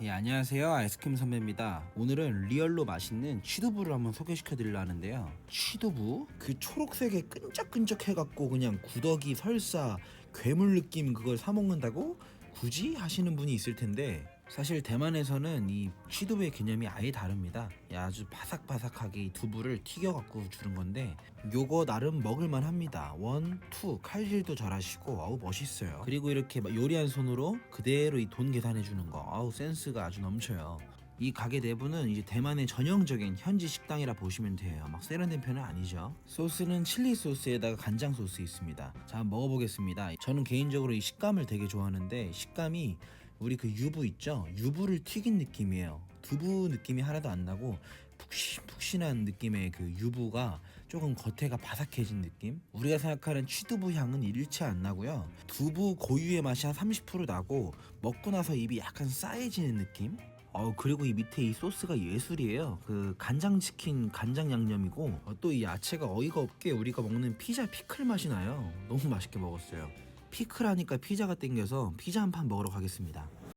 예, 안녕하세요. 아이스크림 선배입니다. 오늘은 리얼로 맛있는 취두부를 한번 소개시켜 드리려 하는데요. 취두부? 그 초록색에 끈적끈적해갖고 그냥 구더기, 설사, 괴물 느낌 그걸 사먹는다고? 굳이 하시는 분이 있을 텐데 사실 대만에서는 이 취두부의 개념이 아예 다릅니다. 예, 아주 바삭바삭하게 이 두부를 튀겨갖고 주는 건데 요거 나름 먹을만 합니다. 원, 투, 칼질도 잘하시고 아우 멋있어요. 그리고 이렇게 막 요리한 손으로 그대로 이 돈 계산해 주는 거 아우 센스가 아주 넘쳐요. 이 가게 내부는 이제 대만의 전형적인 현지 식당이라 보시면 돼요. 막 세련된 편은 아니죠. 소스는 칠리 소스에다가 간장 소스 있습니다. 자, 먹어보겠습니다. 저는 개인적으로 이 식감을 되게 좋아하는데 식감이 우리 그 유부 있죠? 유부를 튀긴 느낌이에요. 두부 느낌이 하나도 안 나고 푹신푹신한 느낌의 그 유부가 조금 겉에가 바삭해진 느낌? 우리가 생각하는 취두부 향은 일체 안 나고요. 두부 고유의 맛이 한 30% 나고 먹고 나서 입이 약간 싸해지는 느낌? 어 그리고 이 밑에 이 소스가 예술이에요. 그 간장 치킨 간장 양념이고 어, 또이 야채가 어이가 없게 우리가 먹는 피자 피클 맛이 나요. 너무 맛있게 먹었어요. 피클 하니까 피자가 땡겨서 피자 한 판 먹으러 가겠습니다.